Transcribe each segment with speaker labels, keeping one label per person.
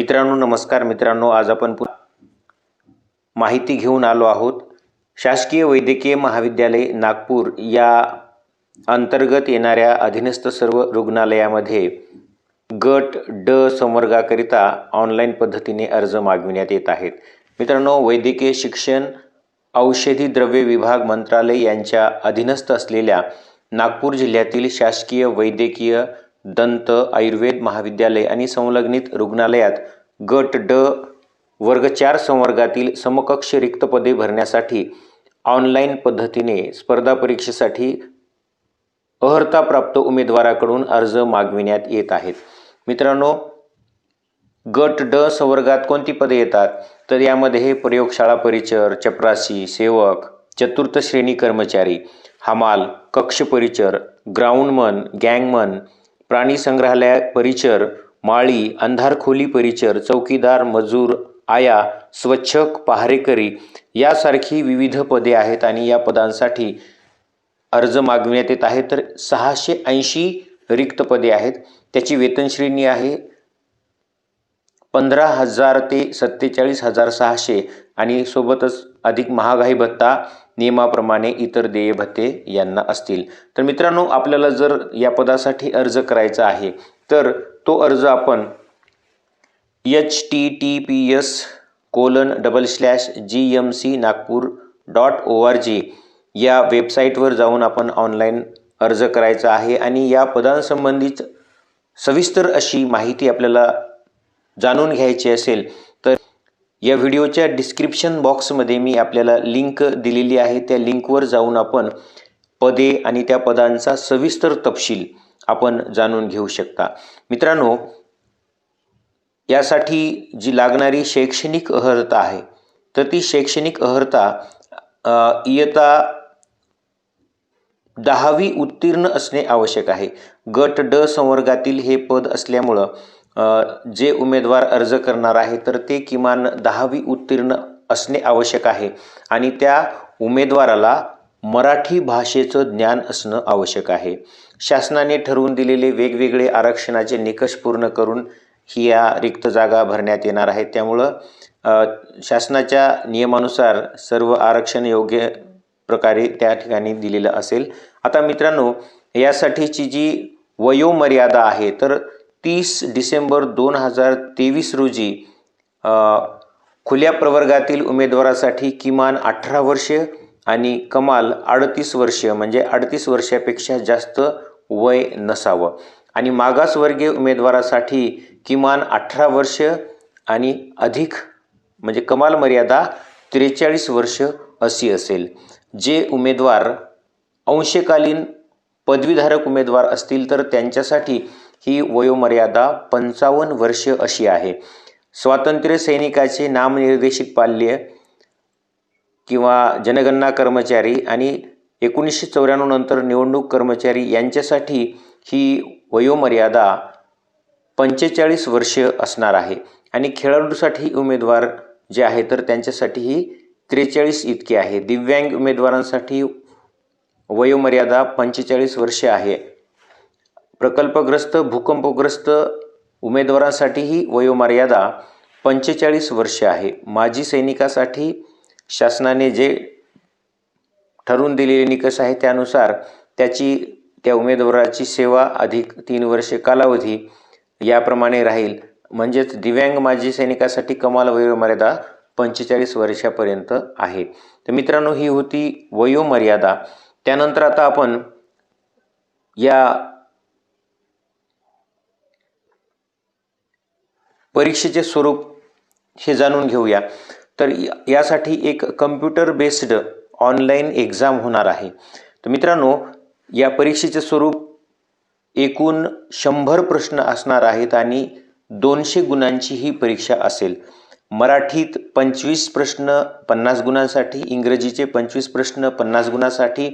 Speaker 1: मित्रांनो नमस्कार मित्रांनो आज आपण पु- माहिती घेऊन आलो आहोत. शासकीय वैद्यकीय महाविद्यालय नागपूर या अंतर्गत येणाऱ्या अधीनस्थ सर्व रुग्णालयामध्ये गट ड संवर्गाकरिता ऑनलाईन पद्धतीने अर्ज मागविण्यात येत आहेत. मित्रांनो वैद्यकीय शिक्षण औषधी द्रव्य विभाग मंत्रालय यांच्या अधीनस्थ असलेल्या नागपूर जिल्ह्यातील शासकीय वैद्यकीय दंत आयुर्वेद महाविद्यालय आणि संलग्नित रुग्णालयात गट ड वर्ग चार संवर्गातील समकक्ष रिक्त पदे भरण्यासाठी ऑनलाईन पद्धतीने स्पर्धा परीक्षेसाठी अर्हताप्राप्त उमेदवाराकडून अर्ज मागविण्यात येत आहेत. मित्रांनो गट ड संवर्गात कोणती पदे येतात? तर यामध्ये प्रयोगशाळा परिचर चपरासी सेवक चतुर्थ श्रेणी कर्मचारी हमाल कक्ष परिचर ग्राउंडमन गँगमन प्राणी संग्रहालय परिचर माळी अंधारखोली परिचर चौकीदार मजूर आया स्वच्छक पहारेकरी यासारखी विविध पदे आहेत आणि या पदांसाठी अर्ज मागविण्यात येत आहे तर सहाशे ऐंशी रिक्त पदे आहेत. त्याची वेतनश्रेणी आहे पंधरा हजार ते सत्तेचाळीस हजार सहाशे आणि सोबतच अधिक महागाई भत्ता नियमाप्रमाणे इतर देय भत्ते यांना असतील. तर मित्रांनो आपल्याला जर या पदासाठी अर्ज करायचा आहे तर तो अर्ज आपण H T T P S colon double slash G M C Nagpur dot O R G या वेबसाईटवर जाऊन आपण ऑनलाईन अर्ज करायचा आहे आणि या पदांसंबंधित सविस्तर अशी माहिती आपल्याला जाणून घ्यायची असेल या व्हिडिओच्या डिस्क्रिप्शन बॉक्समध्ये मी आपल्याला लिंक दिलेली आहे. त्या लिंकवर जाऊन आपण पदे आणि त्या पदांचा सविस्तर तपशील आपण जाणून घेऊ शकता. मित्रांनो यासाठी जी लागणारी शैक्षणिक अर्हता आहे तर ती शैक्षणिक अर्हता इयता दहावी उत्तीर्ण असणे आवश्यक आहे. गट ड संवर्गातील हे पद असल्यामुळं जे उमेदवार अर्ज करणार आहे तर ते किमान दहावी उत्तीर्ण असणे आवश्यक आहे. आणि त्या उमेदवाराला मराठी भाषेचं ज्ञान असणं आवश्यक आहे. शासनाने ठरवून दिलेले वेगवेगळे आरक्षणाचे निकष पूर्ण करून ही या रिक्त जागा भरण्यात येणार आहेत त्यामुळं शासनाच्या नियमानुसार सर्व आरक्षण योग्य प्रकारे त्या ठिकाणी दिलेलं असेल. आता मित्रांनो यासाठीची जी वयोमर्यादा आहे तर तीस डिसेंबर दोन हजार तेवीस रोजी खुल्या प्रवर्गातील उमेदवारासाठी किमान अठरा वर्ष आणि कमाल अडतीस वर्ष म्हणजे अडतीस वर्षापेक्षा जास्त वय नसावं. आणि मागासवर्गीय उमेदवारासाठी किमान अठरा वर्ष आणि अधिक म्हणजे कमाल मर्यादा त्रेचाळीस वर्ष अशी असेल. जे उमेदवार अंशकालीन पदवीधारक उमेदवार असतील तर त्यांच्यासाठी ही वयोमर्यादा पंचावन्न वर्ष अशी आहे. स्वातंत्र्य सैनिकाचे नामनिर्देशित पाल्य किंवा जनगणना कर्मचारी आणि एकोणीसशे चौऱ्याण्णव नंतर निवडणूक कर्मचारी यांच्यासाठी ही वयोमर्यादा पंचेचाळीस वर्ष असणार आहे. आणि खेळाडूसाठी उमेदवार जे आहे तर त्यांच्यासाठी ही त्रेचाळीस इतकी आहे. दिव्यांग उमेदवारांसाठी वयोमर्यादा पंचेचाळीस वर्षे आहे. प्रकल्पग्रस्त भूकंपग्रस्त उमेदवारांसाठी ही वयोमर्यादा पंचेचाळीस वर्षे आहे. माजी सैनिकासाठी शासनाने जे ठरवून दिलेले निकष आहे त्यानुसार त्याची त्या उमेदवाराची सेवा अधिक तीन वर्षे कालावधी याप्रमाणे राहील. म्हणजेच दिव्यांग माजी सैनिकासाठी कमाल वयोमर्यादा पंचेचाळीस वर्षापर्यंत आहे. तर मित्रांनो ही होती वयोमर्यादा. त्यानंतर आता आपण या परीक्षेचे स्वरूप हे जाणून घेऊया. तर यासाठी एक कम्प्युटर बेस्ड ऑनलाईन एक्झाम होणार आहे. तर मित्रांनो या परीक्षेचे स्वरूप एकूण शंभर प्रश्न असणार आहेत आणि दोनशे गुणांची ही परीक्षा असेल. मराठीत पंचवीस प्रश्न पन्नास गुणांसाठी इंग्रजीचे पंचवीस प्रश्न पन्नास गुणांसाठी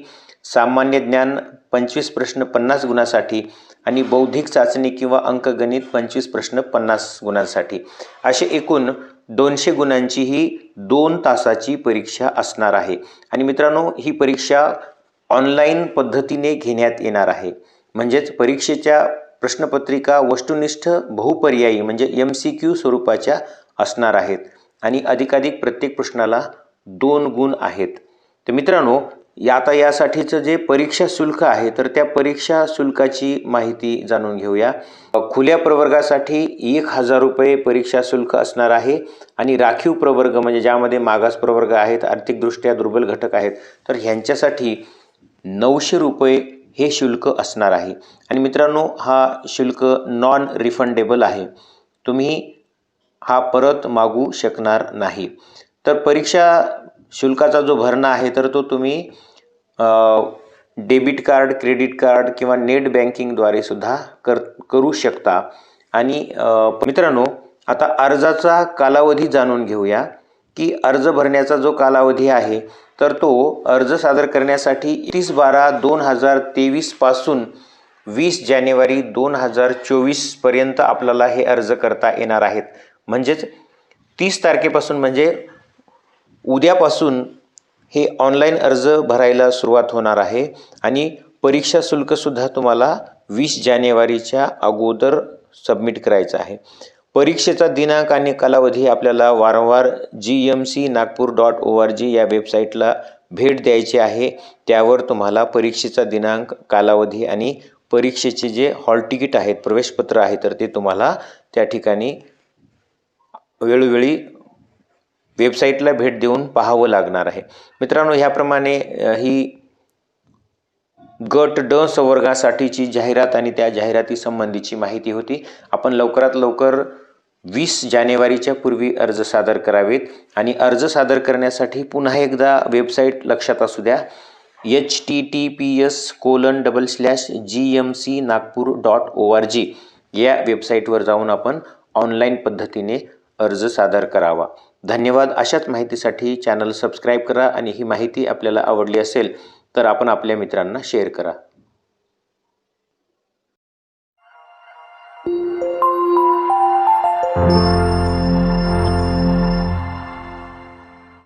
Speaker 1: सामान्य ज्ञान पंचवीस प्रश्न पन्नास गुणासाठी आणि बौद्धिक चाचणी किंवा अंकगणित पंचवीस प्रश्न पन्नास गुणांसाठी. असे एकूण दोनशे गुणांची ही दोन तासाची परीक्षा असणार आहे. आणि मित्रांनो ही परीक्षा ऑनलाईन पद्धतीने घेण्यात येणार आहे. म्हणजेच परीक्षेच्या प्रश्नपत्रिका वस्तुनिष्ठ बहुपर्यायी म्हणजे एम सी क्यू स्वरूपाच्या असणार आहेत. आणि अधिकाधिक प्रत्येक प्रश्नाला दोन गुण आहेत. तर मित्रांनो या आता यासाठीचं जे परीक्षा शुल्क आहे तर त्या परीक्षा शुल्काची माहिती जाणून घेऊया. खुल्या प्रवर्गासाठी एक हजार रुपये परीक्षा शुल्क असणार आहे आणि राखीव प्रवर्ग म्हणजे ज्यामध्ये मागास प्रवर्ग आहेत आर्थिकदृष्ट्या दुर्बल घटक आहेत तर ह्यांच्यासाठी नऊशे रुपये हे शुल्क असणार आहे. आणि मित्रांनो हा शुल्क नॉन रिफंडेबल आहे. तुम्ही हा परत मागू शकणार नाही. तर परीक्षा शुल्काचा जो भरणा आहे तर तो तुम्ही डेबिट कार्ड क्रेडिट कार्ड किंवा नेट बँकिंगद्वारे सुद्धा कर करू शकता. आणि मित्रांनो आता अर्जाचा कालावधी जाणून घेऊया की अर्ज भरण्याचा जो कालावधी आहे तर तो अर्ज सादर करण्यासाठी तीस बारा दोन हजार तेवीसपासून वीस जानेवारी दोन हजार चोवीसपर्यंत आपल्याला हे अर्ज करता येणार आहेत. म्हणजेच तीस तारखेपासून म्हणजे उद्यापासून हे ऑनलाईन अर्ज भरायला सुरुवात होणार आहे आणि परीक्षा शुल्कसुद्धा तुम्हाला वीस जानेवारीच्या अगोदर सबमिट करायचं आहे. परीक्षेचा दिनांक आणि कालावधी आपल्याला वारंवार G M C Nagpur dot O R G या वेबसाईटला भेट द्यायची आहे. त्यावर तुम्हाला परीक्षेचा दिनांक कालावधी आणि परीक्षेचे जे हॉल तिकीट आहेत प्रवेशपत्र आहे तर ते तुम्हाला त्या ठिकाणी वेळोवेळी वेबसाईटला भेट देऊन पाहावं लागणार आहे. मित्रांनो ह्याप्रमाणे ही गट ड संवर्गासाठीची जाहिरात आणि त्या जाहिरातीसंबंधीची माहिती होती. आपण लवकरात लवकर वीस जानेवारीच्या पूर्वी अर्ज सादर करावेत आणि अर्ज सादर करण्यासाठी पुन्हा एकदा वेबसाईट लक्षात असू द्या. H T T P S colon double slash G M C Nagpur dot O R G या वेबसाईटवर जाऊन आपण ऑनलाईन पद्धतीने अर्ज सादर करावा. धन्यवाद. अशाच माहितीसाठी चॅनल सबस्क्राईब करा आणि ही माहिती आपल्याला आवडली असेल तर आपण आपल्या मित्रांना शेअर करा.